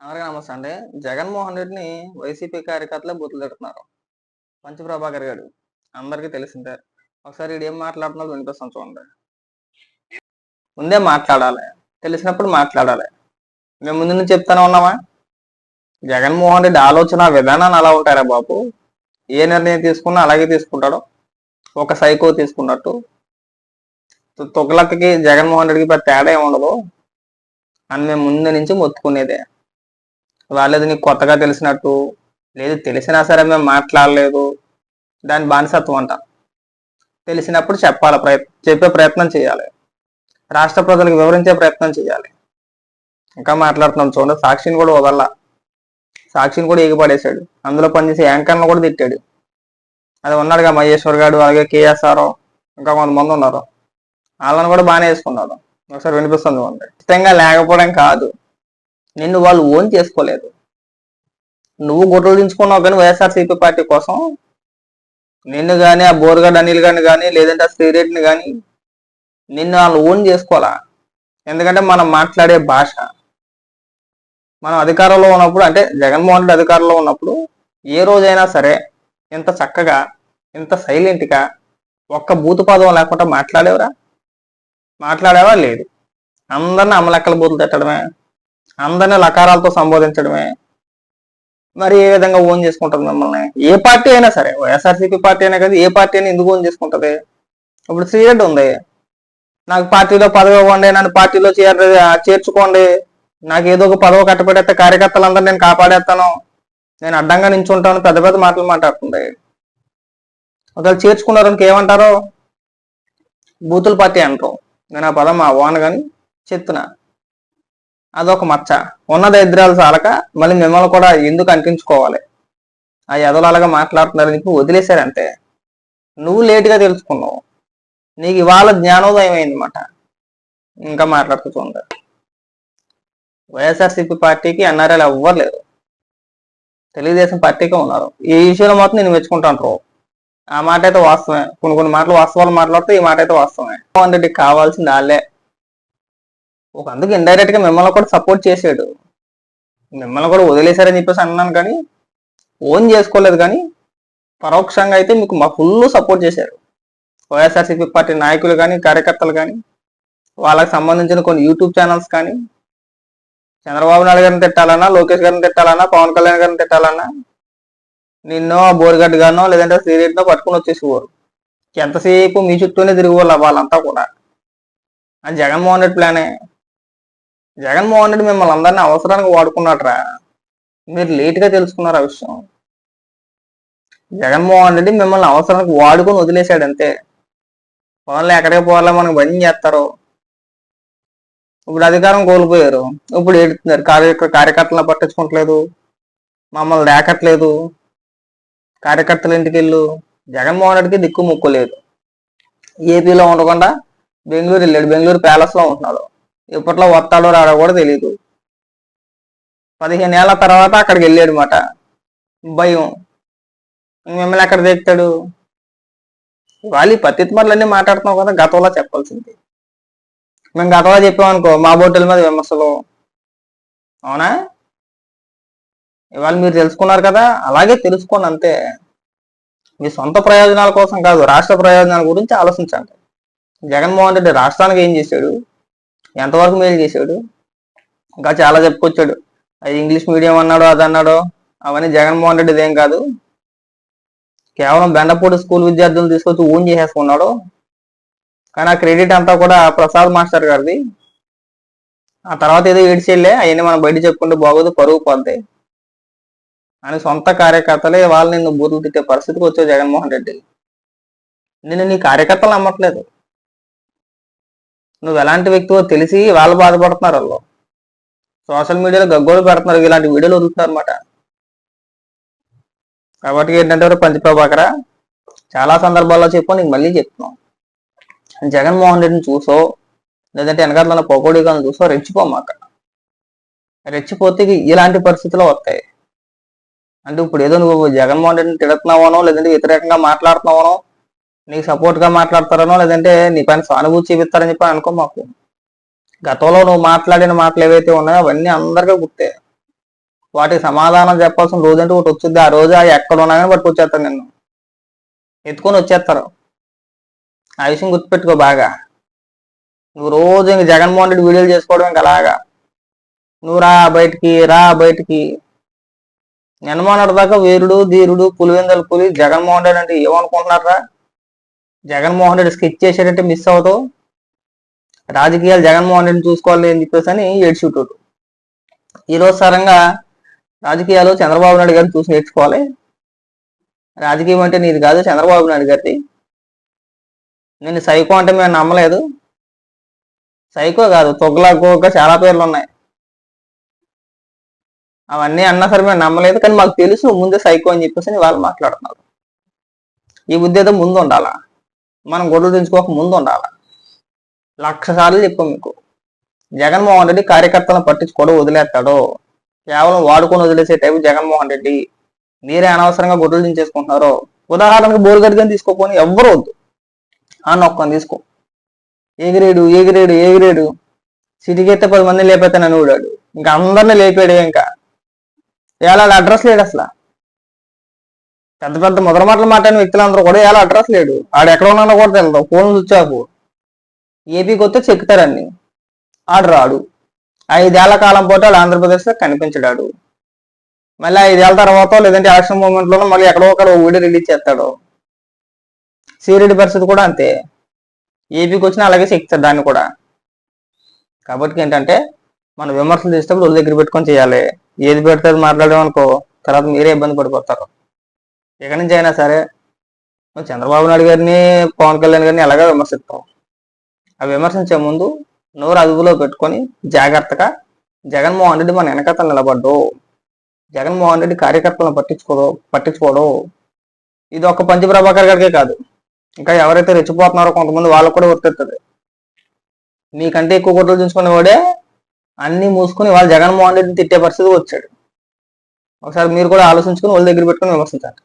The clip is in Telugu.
అందరికీ నమస్తే అండి. జగన్మోహన్ రెడ్డిని వైసీపీ కార్యకర్తలే బూతులు తిడుతున్నారు. పంచప్రభాకర్ గారు అందరికీ తెలిసిందే. ఒకసారి ఏం మాట్లాడుతున్నారు వినిపిస్తాం చూడండి. ముందే మాట్లాడాలి. తెలిసినప్పుడు మాట్లాడాలి. మేము ముందు నుంచి చెప్తానే ఉన్నామా? జగన్మోహన్ రెడ్డి ఆలోచన విధానాన్ని అలా ఉంటారా బాబు? ఏ నిర్ణయం తీసుకున్నా అలాగే తీసుకుంటాడు. ఒక సైకో తీసుకున్నట్టు. తొగలక్కకి జగన్మోహన్ రెడ్డికి తేడా ఏమి ఉండదు అని మేము ముందు నుంచి మొత్తుకునేదే. వాళ్ళది నీకు కొత్తగా తెలిసినట్టు. లేదు తెలిసినా సరే మేము మాట్లాడలేదు. దాని బానిసత్వం అంట. తెలిసినప్పుడు చెప్పాలి ప్రయత్నం చెప్పే ప్రయత్నం చేయాలి. రాష్ట్ర ప్రజలకు వివరించే ప్రయత్నం చేయాలి. ఇంకా మాట్లాడుతున్నాం చూడండి సాక్షిని కూడా వదల సాక్షిని కూడా ఎగిపడేశాడు. అందులో పనిచేసే యాంకర్ను కూడా తిట్టాడు. అది ఉన్నాడుగా మహేశ్వర్ గారు అలాగే కేఎస్ఆర్ ఇంకా కొంతమంది ఉన్నారు. వాళ్ళని కూడా బాగానే వేసుకున్నారు. ఒకసారి వినిపిస్తుంది చూడండి. ఇష్టంగా లేకపోవడం కాదు. నిన్ను వాళ్ళు ఓన్ చేసుకోలేదు. నువ్వు గుట్టలు దించుకున్నావు కానీ వైఎస్ఆర్సీపీ పార్టీ కోసం. నిన్ను కానీ ఆ బోర్గడ్ అనిల్ గారిని కానీ లేదంటే ఆ శ్రీరెడ్డిని కానీ నిన్ను వాళ్ళు ఓన్ చేసుకోవాలా? ఎందుకంటే మనం మాట్లాడే భాష. మనం అధికారంలో ఉన్నప్పుడు అంటే జగన్మోహన్ రెడ్డి అధికారంలో ఉన్నప్పుడు ఏ రోజైనా సరే ఇంత చక్కగా ఇంత సైలెంట్గా ఒక్క బూతు పదం లేకుండా మాట్లాడేవరా? మాట్లాడేవా? లేదు. అందరిని అమలెక్కల బూతులు తిట్టడమే. అందరిని లకారాలతో సంబోధించడమే. మరి ఏ విధంగా ఓన్ చేసుకుంటుంది మిమ్మల్ని? ఏ పార్టీ అయినా సరే వైఎస్ఆర్సీపీ పార్టీ అయినా కదా ఏ పార్టీ అయినా ఎందుకు ఓన్ చేసుకుంటది? ఇప్పుడు శ్రీరెడ్డి ఉంది. నాకు పార్టీలో పదవి ఇవ్వండి నన్ను పార్టీలో చేర చేర్చుకోండి. నాకు ఏదో ఒక పదవి కట్టబెట్టేస్తే కార్యకర్తలందరూ నేను కాపాడేస్తాను. నేను అడ్డంగా నించుంటాను పెద్ద పెద్ద మాటలు మాట్లాడుతుంది. ఒకవేళ చేర్చుకున్నారు ఇంకేమంటారో? బూతుల పార్టీ అంటారు. నేను ఆ పదం మా ఓన్ కానీ చెప్తున్నా. అదొక మచ్చ. ఉన్న దరిద్రాలు చాలక మళ్ళీ మిమ్మల్ని కూడా ఎందుకు అంటించుకోవాలి? ఆ ఎదలు అలాగా మాట్లాడుతున్నారని చెప్పి వదిలేశారు అంతే నువ్వు లేటుగా తెలుసుకున్నావు. నీకు ఇవాళ జ్ఞానోదయం అయిందన్నమాట. ఇంకా మాట్లాడుతూ చూడండి వైఎస్ఆర్సీపీ పార్టీకి ఎన్ఆర్ఎల్ ఎవ్వరు లేరు తెలుగుదేశం పార్టీకే ఉన్నారు. ఈ విషయంలో మాత్రం నేను మెచ్చుకుంటాను ఆ మాట అయితే వాస్తవమే. కొన్ని కొన్ని మాటలు వాస్తవాలు మాట్లాడితే ఈ మాట అయితే వాస్తవమే. జగన్మోహన్ రెడ్డికి కావాల్సింది వాళ్ళే. ఒక అందుకు ఇండైరెక్ట్గా మిమ్మల్ని కూడా సపోర్ట్ చేసాడు. మిమ్మల్ని కూడా వదిలేశారని చెప్పేసి అన్నాను కానీ ఓన్ చేసుకోలేదు కానీ పరోక్షంగా అయితే మీకు మా ఫుల్ సపోర్ట్ చేశారు. వైఎస్ఆర్సీపీ పార్టీ నాయకులు కానీ కార్యకర్తలు కానీ వాళ్ళకి సంబంధించిన కొన్ని యూట్యూబ్ ఛానల్స్ కానీ చంద్రబాబు నాయుడు గారిని తిట్టాలన్నా లోకేష్ గారిని తిట్టాలన్నా పవన్ కళ్యాణ్ గారిని తిట్టాలన్నా నిన్నో బోర్గడ్ గానో లేదంటే శ్రీరెడ్డినో పట్టుకుని వచ్చేసేవారు. ఎంతసేపు మీ చుట్టూనే తిరిగి వాళ్ళంతా కూడా. అది జగన్మోహన్ రెడ్డి ప్లానే. జగన్మోహన్ రెడ్డి మిమ్మల్ని అందరినీ అవసరానికి వాడుకున్నాడ్రా. మీరు లేట్గా తెలుసుకున్నారు ఆ విషయం. జగన్మోహన్ రెడ్డి మిమ్మల్ని అవసరానికి వాడుకొని వదిలేశాడు అంతే. వాళ్ళని ఎక్కడికి పోవాలో మనకు భయం చేస్తారు. ఇప్పుడు అధికారం కోల్పోయారు. ఇప్పుడు ఏడుతున్నారు. కార్య కార్యకర్తలను పట్టించుకోవట్లేదు. మమ్మల్ని లేకట్లేదు కార్యకర్తల ఇంటికి వెళ్ళు. జగన్మోహన్ రెడ్డికి దిక్కు ముక్కు లేదు. ఏపీలో ఉండకుండా బెంగళూరు వెళ్ళాడు. బెంగళూరు ప్యాలెస్లో ఉంటున్నాడు. ఇప్పట్లో వస్తాడో రాడో కూడా తెలియదు పదిహేను ఏళ్ళ తర్వాత అక్కడికి వెళ్ళాడు మాట భయం. మిమ్మల్ని ఎక్కడ తెచ్చాడు? వాళ్ళు పత్తిత్మర్లన్నీ మాట్లాడుతున్నావు కదా గతంలో చెప్పాల్సింది. మేము గతంలో చెప్పామనుకో మా బోటల మీద విమర్శలు. అవునా? ఇవాళ మీరు తెలుసుకున్నారు కదా అలాగే తెలుసుకోండి అంతే. మీ సొంత ప్రయోజనాల కోసం కాదు రాష్ట్ర ప్రయోజనాల గురించి ఆలోచించండి. జగన్మోహన్ రెడ్డి రాష్ట్రానికి ఏం చేశాడు? ఎంతవరకు మేలు చేశాడు? ఇంకా చాలా చెప్పుకొచ్చాడు. అది ఇంగ్లీష్ మీడియం అన్నాడు అది అన్నాడు అవన్నీ జగన్మోహన్ రెడ్డి ఏం కాదు. కేవలం బెండపూడి స్కూల్ విద్యార్థులు తీసుకొచ్చి ఓన్ చేసేసుకున్నాడు. కానీ ఆ క్రెడిట్ అంతా కూడా ప్రసాద్ మాస్టర్ గారిది. ఆ తర్వాత ఏదో ఏడ్చేళ్ళే అవన్నీ మనం బయట చెప్పుకుంటే బాగోదు పరుగు పోద్ది అని సొంత కార్యకర్తలే వాళ్ళు నిన్ను బూతులు తిట్టే పరిస్థితికి వచ్చావు జగన్మోహన్ రెడ్డి. నిన్ను నీ కార్యకర్తలు నమ్మట్లేదు. నువ్వు ఎలాంటి వ్యక్తివో తెలిసి వాళ్ళు బాధపడుతున్నారు వాళ్ళు. సోషల్ మీడియాలో గగ్గోలు పెడుతున్నారు ఇలాంటి వీడియోలు వదులుతున్నారు అనమాట కాబట్టి ఏంటంటే పంచప్రభాకర చాలా సందర్భాల్లో చెప్పు నీకు మళ్ళీ చెప్తున్నాం. జగన్మోహన్ రెడ్డిని చూసో లేదంటే వెనకాల పొకోడీ కానీ చూసో రెచ్చిపోమాక రెచ్చిపోతే ఇలాంటి పరిస్థితులు వస్తాయి. అంటే ఇప్పుడు ఏదో నువ్వు జగన్మోహన్ రెడ్డిని తిడుతున్నావనో లేదంటే వ్యతిరేకంగా మాట్లాడుతున్నావనో నీకు సపోర్ట్గా మాట్లాడతారనో లేదంటే నీ పైన సానుభూతి చూపిస్తారని చెప్పి అనుకో మాకు. గతంలో నువ్వు మాట్లాడిన మాటలు ఏవైతే ఉన్నాయో అవన్నీ అందరికీ గుర్తే. వాటికి సమాధానం చెప్పాల్సిన రోజంటే ఒకటి వచ్చింది ఆ రోజు ఆ ఎక్కడ ఉన్నా కానీ పట్టుకొచ్చేస్తాను నిన్ను. ఎత్తుకొని వచ్చేస్తారు. ఆ విషయం గుర్తుపెట్టుకో బాగా. నువ్వు రోజు ఇంక జగన్మోహన్ రెడ్డి వీడియోలు చేసుకోవడం ఇంక అలాగా. నువ్వు రా బయటికి రా బయటికి. నిన్నమోనటి దాకా వీరుడు ధీరుడు పులివెందల పులి జగన్మోహన్ రెడ్డి అంటే ఏమనుకుంటున్నారా జగన్మోహన్ రెడ్డి స్కెచ్ చేశాడంటే మిస్ అవుతావు. రాజకీయాలు జగన్మోహన్ రెడ్డిని చూసుకోవాలి అని చెప్పేసి అని ఏడ్చుటోడు. ఈరోజు సరంగా రాజకీయాలు చంద్రబాబు నాయుడు గారిని చూసి నేర్చుకోవాలి. రాజకీయం అంటే నీది కాదు చంద్రబాబు నాయుడు గారిది. నేను సైకో అంటే మేము నమ్మలేదు. సైకో కాదు తొగ్గులాగోగా చాలా పేర్లు ఉన్నాయి. అవన్నీ అన్నా సరే మేము నమ్మలేదు కానీ మాకు తెలుసు ముందే సైకో అని చెప్పేసి వాళ్ళు మాట్లాడుతున్నారు. ఈ బుద్ధి ముందు ఉండాలా? మనం గొడవలు తెంచుకోక ముందు ఉండాలి? లక్ష సార్లు చెప్పాం మీకు. జగన్మోహన్ రెడ్డి కార్యకర్తలను పట్టించుకోవడం వదిలేస్తాడు? కేవలం వాడుకొని వదిలేసే టైపు జగన్మోహన్ రెడ్డి మీరే అనవసరంగా గొడవలు దించేసుకుంటున్నారు ఉదాహరణకు బోరుగడ్డిని తీసుకోపోని ఎవ్వరు వద్దు. ఆ నొక్కని తీసుకో. ఎగిరేడు ఎగిరేడు ఎగిరేడు. సిటీకి అయితే పది మంది లేపేతానని ఊడాడు. ఇంకా అందరిని లేపాడు ఇంకా. ఎలా అడ్రస్ లేడు అసలు. పెద్ద పెద్ద మొదటి మాటలు మాట్లాడిన వ్యక్తులందరూ కూడా ఎలా అడ్రస్ లేడు. ఆడు ఎక్కడ ఉన్నాడో కూడా తెలియదు ఫోన్ వచ్చాకు ఏపీకి వస్తే చెక్కుతారన్ని ఆడు రాడు. ఐదేళ్ళ కాలం పాటు ఆడు ఆంధ్రప్రదేశ్లో కనిపించడాడు. మళ్ళీ ఐదేళ్ళ తర్వాత లేదంటే యాక్షన్ మూమెంట్లో మళ్ళీ ఎక్కడో ఒకరు వీడియో రిలీజ్ చేస్తాడు. సీరియడ్ పరిస్థితి కూడా అంతే. ఏపీకి వచ్చినా అలాగే చెక్తాడు దాన్ని కూడా. కాబట్టి ఏంటంటే మన విమర్శలు చేసేటప్పుడు ఒళ్ళు దగ్గర పెట్టుకొని చేయాలి. ఏది పెడితే అది అనుకో తర్వాత మీరే ఇబ్బంది పడిపోతారు. ఎక్కడి నుంచి అయినా సరే చంద్రబాబు నాయుడు గారిని పవన్ కళ్యాణ్ గారిని ఎలాగో విమర్శిస్తాం ఆ విమర్శించే ముందు నోరు అదుపులో పెట్టుకొని జాగ్రత్తగా జగన్మోహన్ రెడ్డి మన వెనకతలు నిలబడ్డు జగన్మోహన్ రెడ్డి కార్యకర్తలను పట్టించుకోడు పట్టించుకోడు. ఇది ఒక్క పంచి ప్రభాకర్ గారికే కాదు. ఇంకా ఎవరైతే రెచ్చిపోతున్నారో కొంతమంది వాళ్ళకు కూడా వర్తిస్తుంది మీకంటే ఎక్కువ గుర్తులు చూసుకునే వాడే అన్ని మూసుకుని వాళ్ళు జగన్మోహన్ రెడ్డిని తిట్టే పరిస్థితి వచ్చాడు. ఒకసారి మీరు కూడా ఆలోచించుకుని వాళ్ళ దగ్గర పెట్టుకుని విమర్శించండి.